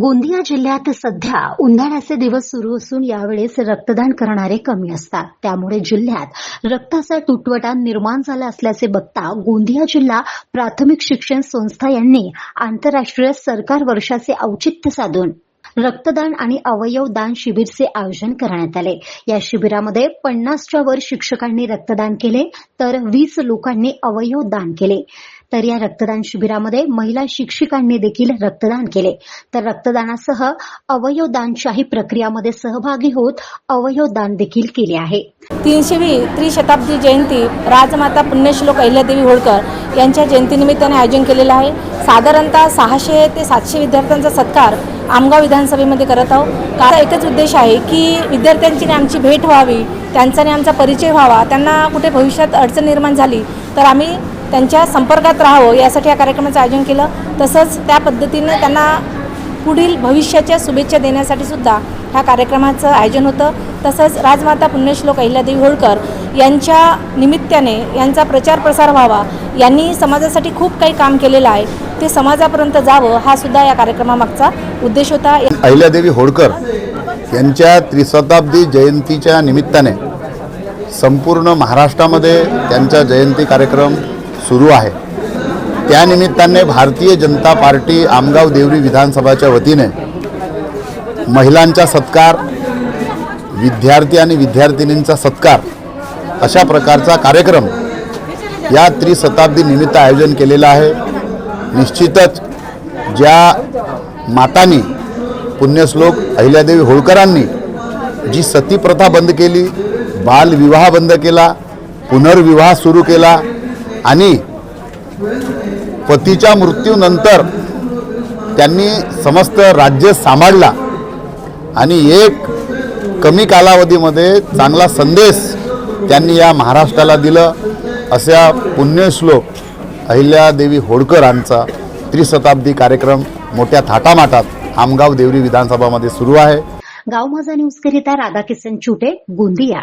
गोंदिया जिल्ह्यात सध्या उन्हाळ्याचे दिवस सुरू असून यावेळेस रक्तदान करणारे कमी असतात. त्यामुळे जिल्ह्यात रक्ताचा तुटवडा निर्माण झाला असल्याचे बघता गोंदिया जिल्हा प्राथमिक शिक्षण संस्था यांनी आंतरराष्ट्रीय सरकार वर्षाचे औचित्य साधून रक्तदान आणि अवयव दान शिबिरचे आयोजन करण्यात आले. या शिबिरामध्ये पन्नासच्या वर शिक्षकांनी रक्तदान केले तर वीस लोकांनी अवयव दान केले. तर या रक्तदान शिबिरामध्ये महिला शिक्षिकांनी देखील रक्तदान केले. तर रक्तदानासह अवयवदानशाही प्रक्रियामध्ये सहभागी होत अवयवदान देखील केले आहे. तीनशेवी त्रिशताब्दी जयंती राजमाता पुण्यश्लोक अहिल्यादेवी होळकर यांच्या जयंतीनिमित्ताने आयोजन केलेलं आहे. साधारणतः सहाशे ते सातशे विद्यार्थ्यांचा सत्कार आमगाव विधानसभेमध्ये करत आहोत. कारण एकच उद्देश आहे की विद्यार्थ्यांची आमची भेट व्हावी त्यांचा आमचा परिचय व्हावा त्यांना कुठे भविष्यात अडचण निर्माण झाली तर आम्ही त्यांच्या संपर्कात राहावं यासाठी या कार्यक्रमाचं आयोजन केलं. तसंच त्या पद्धतीनं त्यांना पुढील भविष्याच्या शुभेच्छा देण्यासाठी सुद्धा ह्या कार्यक्रमाचं आयोजन होतं. तसंच राजमाता पुण्यश्लोक अहिल्यादेवी होळकर यांच्या निमित्ताने यांचा प्रचार प्रसार व्हावा. यांनी समाजासाठी खूप काही काम केलेलं आहे. ते समाजापर्यंत जावं हा सुद्धा या कार्यक्रमामागचा उद्देश होता. अहिल्यादेवी होळकर यांच्या त्रिशताब्दी जयंतीच्या निमित्ताने संपूर्ण महाराष्ट्रामध्ये त्यांचा जयंती कार्यक्रम सुरू आहे. त्यानिमित्ताने भारतीय जनता पार्टी आमगाव देवरी विधानसभाच्या वतीने महिलांचा सत्कार विद्यार्थी आणि विद्यार्थिनींचा सत्कार अशा प्रकारचा कार्यक्रम या त्रिशताब्दी निमित्त आयोजन केलेलं आहे. निश्चितच ज्या मातांनी पुण्यश्लोक अहिल्यादेवी होळकरांनी जी सती प्रथा बंद केली बालविवाह बंद केला पुनर्विवाह सुरू केला आणि पतीच्या मृत्यूनंतर त्यांनी समस्त राज्य सांभाळला. आणि एक कमी कालावधीमध्ये चांगला संदेश त्यांनी या महाराष्ट्राला दिलं. अशा पुण्यश्लोक अहिल्यादेवी होडकरांचा त्रिशताब्दी कार्यक्रम मोठ्या थाटामाटात आमगाव देवरी विधानसभामध्ये सुरू आहे. गाव माझा न्यूजकरिता राधाकिसन चुटे गोंदिया.